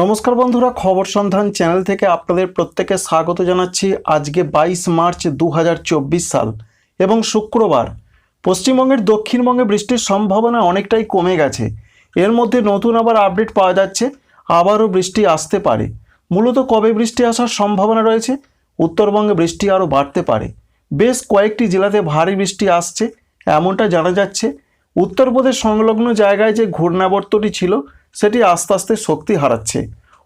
নমস্কার বন্ধুরা, খবর সন্ধান চ্যানেল থেকে আপনাদের প্রত্যেকে স্বাগত জানাচ্ছি আজকে বাইশ মার্চ দু হাজার চব্বিশ সাল এবং শুক্রবার। পশ্চিমবঙ্গের দক্ষিণবঙ্গে বৃষ্টির সম্ভাবনা অনেকটাই কমে গেছে। এর মধ্যে নতুন আবার আপডেট পাওয়া যাচ্ছে, আবারও বৃষ্টি আসতে পারে। মূলত কবে বৃষ্টি আসার সম্ভাবনা রয়েছে? উত্তরবঙ্গে বৃষ্টি আরও বাড়তে পারে। বেশ কয়েকটি জেলাতে ভারী বৃষ্টি আসছে, এমনটা জানা যাচ্ছে। উত্তরপ্রদেশ সংলগ্ন জায়গায় যে ঘূর্ণাবর্তটি ছিল সেটি আস্তে আস্তে শক্তি হারাচ্ছে।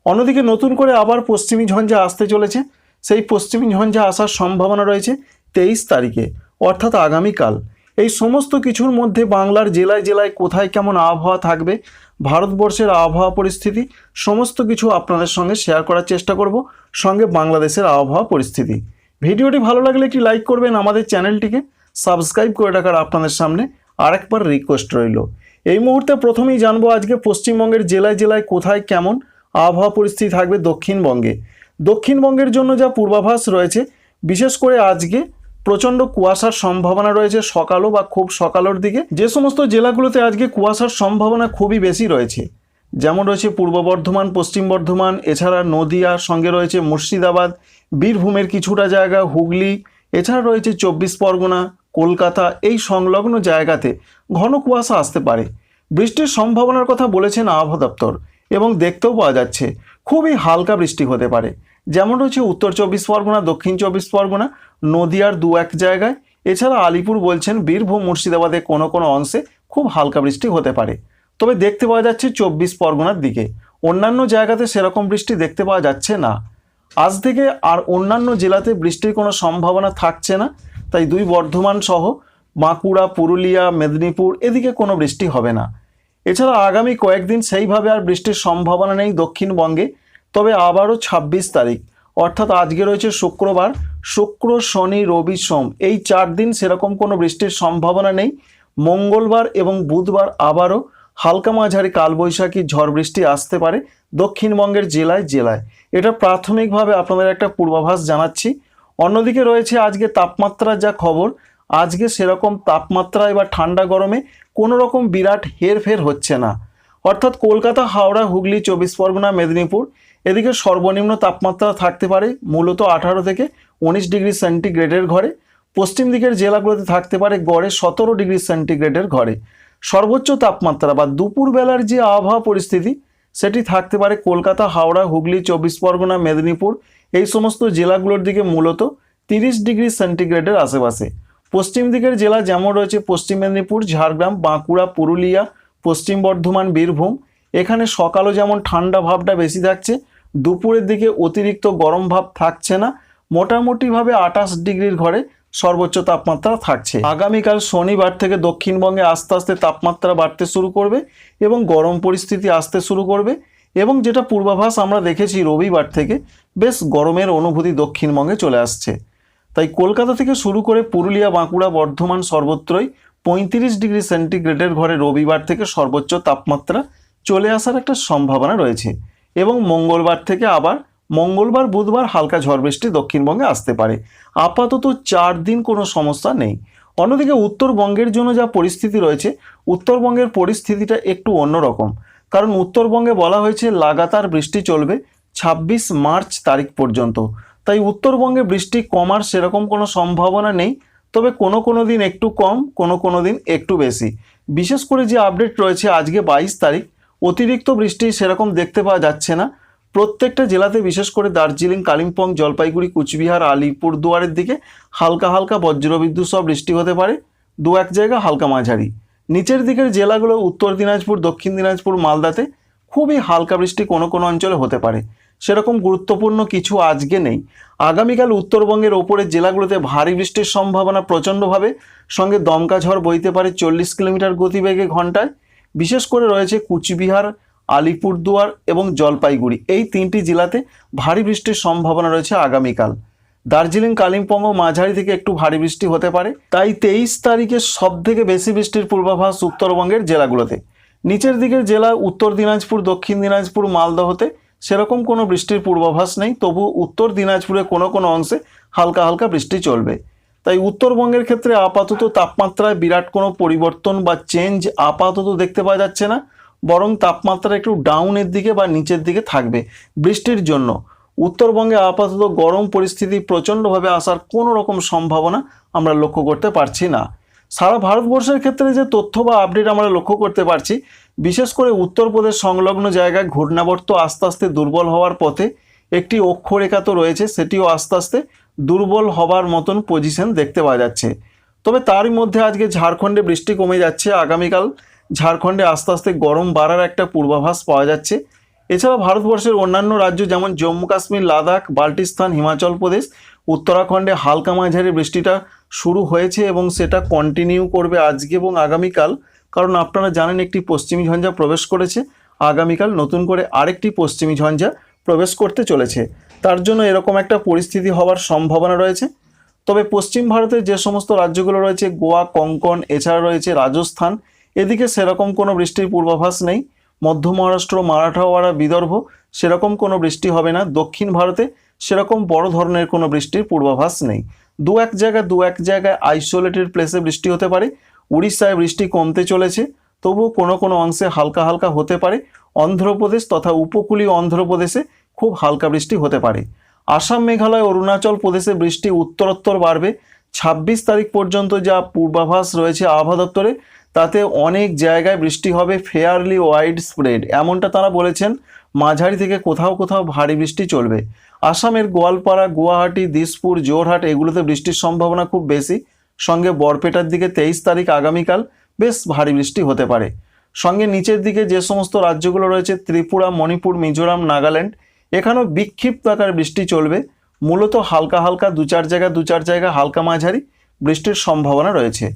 অন্যদিকে নতুন করে আবার পশ্চিমী ঝঞ্ঝা আসতে চলেছে। সেই পশ্চিমী ঝঞ্ঝা আসার সম্ভাবনা রয়েছে তেইশ তারিখে, অর্থাৎ আগামীকাল। এই সমস্ত কিছুর মধ্যে বাংলার জেলায় জেলায় কোথায় কেমন আবহাওয়া থাকবে, ভারতবর্ষের আবহাওয়া পরিস্থিতি, সমস্ত কিছু আপনাদের সঙ্গে শেয়ার করার চেষ্টা করব, সঙ্গে বাংলাদেশের আবহাওয়া পরিস্থিতি। ভিডিওটি ভালো লাগলে একটি লাইক করবেন আমাদের চ্যানেলটিকে সাবস্ক্রাইব করে রাখার আপনাদের সামনে আরেকবার রিকোয়েস্ট রইল। এই মুহূর্তে প্রথমেই জানব আজকে পশ্চিমবঙ্গের জেলায় জেলায় কোথায় কেমন আবহাওয়া পরিস্থিতি থাকবে দক্ষিণবঙ্গে। দক্ষিণবঙ্গের জন্য যা পূর্বাভাস রয়েছে, বিশেষ করে আজকে প্রচণ্ড কুয়াশার সম্ভাবনা রয়েছে সকালও বা খুব সকালের দিকে। যে সমস্ত জেলাগুলোতে আজকে কুয়াশার সম্ভাবনা খুবই বেশি রয়েছে, যেমন রয়েছে পূর্ব বর্ধমান, পশ্চিম বর্ধমান, এছাড়া নদিয়া সঙ্গে রয়েছে মুর্শিদাবাদ, বীরভূমের কিছুটা জায়গা হুগলি, এছাড়া রয়েছে চব্বিশ পরগনা কলকাতা এই সংলগ্ন জায়গাতে ঘন কুয়াশা আসতে পারে। বৃষ্টির সম্ভাবনার কথা বলেছেন আবহাওয়া দপ্তর এবং দেখতেও পাওয়া যাচ্ছে খুবই হালকা বৃষ্টি হতে পারে। যেমন রয়েছে উত্তর চব্বিশ পরগনা, দক্ষিণ চব্বিশ পরগনা, নদিয়ার দু এক জায়গায়। এছাড়া আলিপুর বলছেন বীরভূম, মুর্শিদাবাদে কোনো কোনো অংশে খুব হালকা বৃষ্টি হতে পারে। তবে দেখতে পাওয়া যাচ্ছে চব্বিশ পরগনার দিকে। অন্যান্য জায়গাতে সেরকম বৃষ্টি দেখতে পাওয়া যাচ্ছে না। আজ থেকে আর অন্যান্য জেলাতে বৃষ্টির কোনো সম্ভাবনা থাকছে না। তাই দুই বর্ধমান সহ বাঁকুড়া, পুরুলিয়া, মেদিনীপুর এদিকে কোনো বৃষ্টি হবে না। এছাড়া আগামী কয়েকদিন সেইভাবে আর বৃষ্টির সম্ভাবনা নেই দক্ষিণবঙ্গে, তবে আবারও ছাব্বিশ তারিখ। অর্থাৎ আজকে রয়েছে শুক্রবার। শুক্র, শনি, রবি, সোম এই চার দিন সেরকম কোনো বৃষ্টির সম্ভাবনা নেই। মঙ্গলবার এবং বুধবার আবারও হালকা মাঝারি কালবৈশাখী ঝড় বৃষ্টি আসতে পারে দক্ষিণবঙ্গের জেলায় জেলায়। এটা প্রাথমিকভাবে আপনাদের একটা পূর্বাভাস জানাচ্ছি। অন্যদিকে রয়েছে আজকে তাপমাত্রার যা খবর। আজকে সেরকম তাপমাত্রায় বা ঠান্ডা গরমে কোনো রকম বিরাট হেরফের হচ্ছে না। অর্থাৎ কলকাতা, হাওড়া, হুগলি, চব্বিশ পরগনা, মেদিনীপুর এদিকে সর্বনিম্ন তাপমাত্রা থাকতে পারে মূলত আঠারো থেকে উনিশ ডিগ্রি সেন্টিগ্রেডের ঘরে। পশ্চিম দিকের জেলাগুলোতে থাকতে পারে গড়ে সতেরো ডিগ্রি সেন্টিগ্রেডের ঘরে। সর্বোচ্চ তাপমাত্রা বা দুপুরবেলার যে আবহাওয়া পরিস্থিতি, সেটি থাকতে পারে কলকাতা, হাওড়া, হুগলি, চব্বিশ পরগনা, মেদিনীপুর এই সমস্ত জেলাগুলোর দিকে মূলত তিরিশ ডিগ্রি সেন্টিগ্রেডের আশেপাশে। পশ্চিম দিকের জেলা যেমন রয়েছে পশ্চিম মেদিনীপুর, ঝাড়গ্রাম, বাঁকুড়া, পুরুলিয়া, পশ্চিম বর্ধমান, বীরভূম। এখানে সকালও যেমন ঠান্ডা ভাবটা বেশি থাকছে, দুপুরের দিকে অতিরিক্ত গরম ভাব থাকছে না। মোটামুটিভাবে আঠাশ ডিগ্রির ঘরে সর্বোচ্চ তাপমাত্রা থাকছে। আগামীকাল শনিবার থেকে দক্ষিণবঙ্গে আস্তে আস্তে তাপমাত্রা বাড়তে শুরু করবে এবং গরম পরিস্থিতি আসতে শুরু করবে। এবং যেটা পূর্বাভাস আমরা দেখেছি রবিবার থেকে, বেশ গরমের অনুভূতি দক্ষিণবঙ্গে চলে আসছে। তাই কলকাতা থেকে শুরু করে পুরুলিয়া, বাঁকুড়া, বর্ধমান সর্বত্রই পঁয়ত্রিশ ডিগ্রি সেন্টিগ্রেডের ঘরে রবিবার থেকে সর্বোচ্চ তাপমাত্রা চলে আসার একটা সম্ভাবনা রয়েছে এবং মঙ্গলবার থেকে আবার মঙ্গলবার, বুধবার হালকা ঝড় বৃষ্টি দক্ষিণবঙ্গে আসতে পারে। আপাতত চার দিন কোনো সমস্যা নেই। অন্যদিকে উত্তরবঙ্গের জন্য যা পরিস্থিতি রয়েছে, উত্তরবঙ্গের পরিস্থিতিটা একটু অন্যরকম। কারণ উত্তরবঙ্গে বলা হয়েছে লাগাতার বৃষ্টি চলবে ছাব্বিশ মার্চ তারিখ পর্যন্ত। তাই উত্তরবঙ্গে বৃষ্টি কমার সেরকম কোনো সম্ভাবনা নেই, তবে কোনো কোনো দিন একটু কম, কোনো কোনো দিন একটু বেশি। বিশেষ করে যে আপডেট রয়েছে আজকে বাইশ তারিখ, অতিরিক্ত বৃষ্টি সেরকম দেখতে পাওয়া যাচ্ছে না। প্রত্যেকটা জেলাতে বিশেষ করে দার্জিলিং, কালিম্পং, জলপাইগুড়ি, কুচবিহার আলিপুরদুয়ারের দিকে হালকা হালকা বজ্রবিদ্যুৎ সহ বৃষ্টি হতে পারে। দু এক জায়গা হালকা মাঝারি। নিচের দিকের জেলাগুলো উত্তর দিনাজপুর, দক্ষিণ দিনাজপুর, মালদাতে খুবই হালকা বৃষ্টি কোনো কোনো অঞ্চলে হতে পারে। সেরকম গুরুত্বপূর্ণ কিছু আজকে নেই। আগামীকাল উত্তরবঙ্গের ওপরের জেলাগুলোতে ভারী বৃষ্টির সম্ভাবনা প্রচণ্ডভাবে। সঙ্গে দমকা ঝড় বইতে পারে চল্লিশ কিলোমিটার গতিবেগে ঘন্টায়। বিশেষ করে রয়েছে কুচবিহার, আলিপুরদুয়ার এবং জলপাইগুড়ি। এই তিনটি জেলাতে ভারী বৃষ্টির সম্ভাবনা রয়েছে আগামীকাল। দার্জিলিং, কালিম্পং ও মাঝারি থেকে একটু ভারী বৃষ্টি হতে পারে। তাই তেইশ তারিখে সব থেকে বেশি বৃষ্টির পূর্বাভাস উত্তরবঙ্গের জেলাগুলোতে। নিচের দিকের জেলা উত্তর দিনাজপুর, দক্ষিণ দিনাজপুর, মালদহতে সেরকম কোনো বৃষ্টির পূর্বাভাস নেই, তবু উত্তর দিনাজপুরে কোনো কোনো অংশে হালকা হালকা বৃষ্টি চলবে। তাই উত্তরবঙ্গের ক্ষেত্রে আপাতত তাপমাত্রায় বিরাট কোনো পরিবর্তন বা চেঞ্জ আপাতত দেখতে পাওয়া যাচ্ছে না, বরং তাপমাত্রা একটু ডাউনের দিকে বা নিচের দিকে থাকবে বৃষ্টির জন্য। উত্তরবঙ্গে আপাতত গরম পরিস্থিতি প্রচণ্ডভাবে আসার কোনো রকম সম্ভাবনা আমরা লক্ষ্য করতে পারছি না। সারা ভারতবর্ষের ক্ষেত্রে যে তথ্য বা আপডেট আমরা লক্ষ্য করতে পারছি, বিশেষ করে উত্তরপ্রদেশ সংলগ্ন জায়গায় ঘূর্ণাবর্ত আস্তে আস্তে দুর্বল হওয়ার পথে একটি অক্ষরেখা তো রয়েছে, সেটিও আস্তে আস্তে দুর্বল হবার মতন পজিশন দেখতে পাওয়া যাচ্ছে। তবে তারই মধ্যে আজকে ঝাড়খণ্ডে বৃষ্টি কমে যাচ্ছে। আগামীকাল ঝাড়খণ্ডে আস্তে আস্তে গরম বাড়ার একটা পূর্বাভাস পাওয়া যাচ্ছে। এছাড়া ভারতবর্ষের অন্যান্য রাজ্য যেমন জম্মু, কাশ্মীর, লাদাখ, বাল্টিস্তান, হিমাচল প্রদেশ, উত্তরাখণ্ডে হালকা মাঝারি বৃষ্টিটা শুরু হয়েছে এবং সেটা কন্টিনিউ করবে আজকে এবং আগামীকাল। কারণ আপনারা জানেন একটি পশ্চিমী ঝঞ্ঝা প্রবেশ করেছে, আগামীকাল নতুন করে আরেকটি পশ্চিমী ঝঞ্ঝা প্রবেশ করতে চলেছে। তার জন্য এরকম একটা পরিস্থিতি হওয়ার সম্ভাবনা রয়েছে। তবে পশ্চিম ভারতের যে সমস্ত রাজ্যগুলো রয়েছে, গোয়া, কঙ্কন, এছাড়া রয়েছে রাজস্থান, এদিকে সেরকম কোনো বৃষ্টির পূর্বাভাস নেই। মধ্য মহারাষ্ট্র, মারাঠাওয়াড়া বিদর্ভ, সেরকম কোনো বৃষ্টি হবে না। দক্ষিণ ভারতে সেরকম বড় ধরনের কোনো বৃষ্টির পূর্বাভাস নেই। দু এক জায়গায়, দু এক জায়গায় আইসোলেটেড প্লেসে বৃষ্টি হতে পারে। উড়িষ্যায় বৃষ্টি কমতে চলেছে, তবুও কোনো কোনো অংশে হালকা হালকা হতে পারে। অন্ধ্রপ্রদেশ তথা উপকূলীয় অন্ধ্রপ্রদেশে খুব হালকা বৃষ্টি হতে পারে। আসাম, মেঘালয়, অরুণাচল প্রদেশে বৃষ্টি উত্তরোত্তর বাড়বে। ছাব্বিশ তারিখ পর্যন্ত যা পূর্বাভাস রয়েছে আবহাওয়া দপ্তরে তাতে অনেক জায়গায় বৃষ্টি হবে ফেয়ারলি ওয়াইড স্প্রেড এমনটা তারা বলেছেন, মাঝারি থেকে কোথাও কোথাও ভারী বৃষ্টি চলবে। আসামের গোয়ালপাড়া, গুয়াহাটি, দিসপুর জোরহাট এগুলোতে বৃষ্টির সম্ভাবনা খুব বেশি। সঙ্গে বরপেটার দিকে তেইশ তারিখ আগামীকাল বেশ ভারী বৃষ্টি হতে পারে। সঙ্গে নিচের দিকে যে সমস্ত রাজ্যগুলো রয়েছে, ত্রিপুরা, মণিপুর, মিজোরাম, নাগাল্যান্ড, এখানেও বিক্ষিপ্ত আকার বৃষ্টি চলবে। মূলত হালকা হালকা দু চার জায়গা, দু চার জায়গা হালকা মাঝারি বৃষ্টির সম্ভাবনা রয়েছে।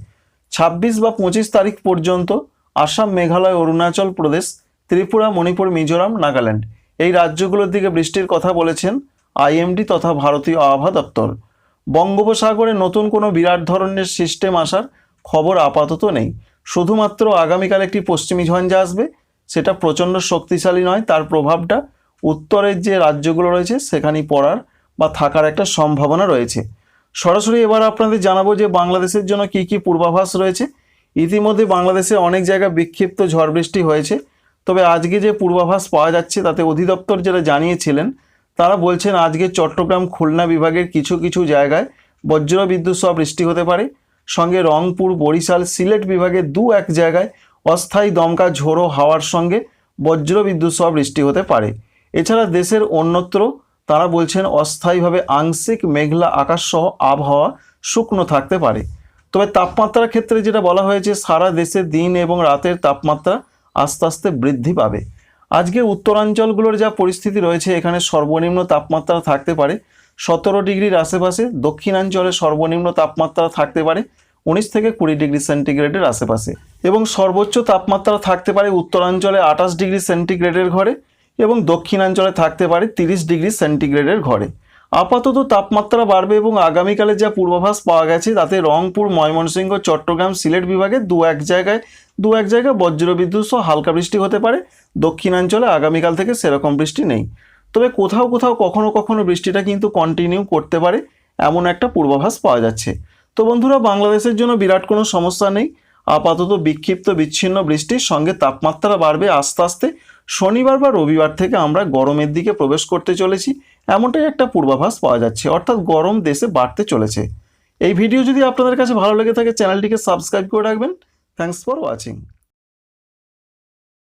ছাব্বিশ বা পঁচিশ তারিখ পর্যন্ত আসাম, মেঘালয়, অরুণাচল প্রদেশ, ত্রিপুরা, মণিপুর, মিজোরাম, নাগাল্যান্ড। এই রাজ্যগুলোর দিকে বৃষ্টির কথা বলেছেন আইএমডি তথা ভারতীয় আবহাওয়া দপ্তর। বঙ্গোপসাগরে নতুন কোনো বিরাট ধরনের সিস্টেম আসার খবর আপাতত নেই। শুধুমাত্র আগামীকাল একটি পশ্চিমী ঝঞ্ঝা আসবে, সেটা প্রচণ্ড শক্তিশালী নয়, তার প্রভাবটা উত্তরের যে রাজ্যগুলো রয়েছে, সেখানেই পড়ার বা থাকার একটা সম্ভাবনা রয়েছে। সরাসরি এবার আপনাদের জানাব যে বাংলাদেশের জন্য কি কি পূর্বাভাস রয়েছে। ইতিমধ্যে বাংলাদেশে অনেক জায়গায় বিক্ষিপ্ত ঝড় বৃষ্টি হয়েছে। তবে আজকে যে পূর্বাভাস পাওয়া যাচ্ছে, তাতে অধিদপ্তর যারা জানিয়েছিলেন, তারা বলছেন আজকে চট্টগ্রাম খুলনা বিভাগের কিছু কিছু জায়গায় বজ্র বিদ্যুৎ সহ বৃষ্টি হতে পারে। সঙ্গে রংপুর, বরিশাল, সিলেট বিভাগে দু এক জায়গায় অস্থায়ী দমকা ঝোড়ো হাওয়ার সঙ্গে বজ্র বিদ্যুৎ সহ বৃষ্টি হতে পারে। এছাড়া দেশের অন্যত্র তারা বলছেন, অস্থায়ীভাবে আংশিক মেঘলা আকাশ সহ আবহাওয়া শুকনো থাকতে পারে। তবে তাপমাত্রার ক্ষেত্রে যেটা বলা হয়েছে, সারা দেশে দিন এবং রাতের তাপমাত্রা আস্তে আস্তে বৃদ্ধি পাবে। আজকে উত্তরাঞ্চলগুলোর যা পরিস্থিতি রয়েছে, এখানে সর্বনিম্ন তাপমাত্রা থাকতে পারে। সতেরো ডিগ্রির আশেপাশে দক্ষিণাঞ্চলে সর্বনিম্ন তাপমাত্রা থাকতে পারে, উনিশ থেকে কুড়ি ডিগ্রি সেন্টিগ্রেডের আশেপাশে। এবং সর্বোচ্চ তাপমাত্রা থাকতে পারে উত্তরাঞ্চলে আঠাশ ডিগ্রি সেন্টিগ্রেডের ঘরে। এবং দক্ষিণাঞ্চলে থাকতে পারে তিরিশ ডিগ্রি সেন্টিগ্রেডের ঘরে। আপাতত তাপমাত্রা বাড়বে এবং আগামীকালে যা পূর্বাভাস পাওয়া গেছে, তাতে রংপুর, ময়মনসিংহ, চট্টগ্রাম, সিলেট বিভাগে দু এক জায়গায় দু এক জায়গায় বজ্রবিদ্যুৎ সহ হালকা বৃষ্টি হতে পারে। দক্ষিণাঞ্চলে আগামীকাল থেকে সেরকম বৃষ্টি নেই। তবে কোথাও কোথাও কখনো কখনো বৃষ্টিটা কিন্তু কন্টিনিউ করতে পারে, এমন একটা পূর্বাভাস পাওয়া যাচ্ছে। তো বন্ধুরা, বাংলাদেশের জন্য বিরাট কোনো সমস্যা নেই। আপাতত বিক্ষিপ্ত বিচ্ছিন্ন বৃষ্টির সঙ্গে তাপমাত্রা বাড়বে আস্তে আস্তে। শনিবার বা রবিবার থেকে আমরা গরমের দিকে প্রবেশ করতে চলেছি। এমনটাই একটা পূর্বাভাস পাওয়া যাচ্ছে। অর্থাৎ গরম দেশে বাড়তে চলেছে। এই ভিডিও যদি আপনাদের কাছে ভালো লেগে থাকে, চ্যানেলটিকে সাবস্ক্রাইব করে রাখবেন। Thanks for watching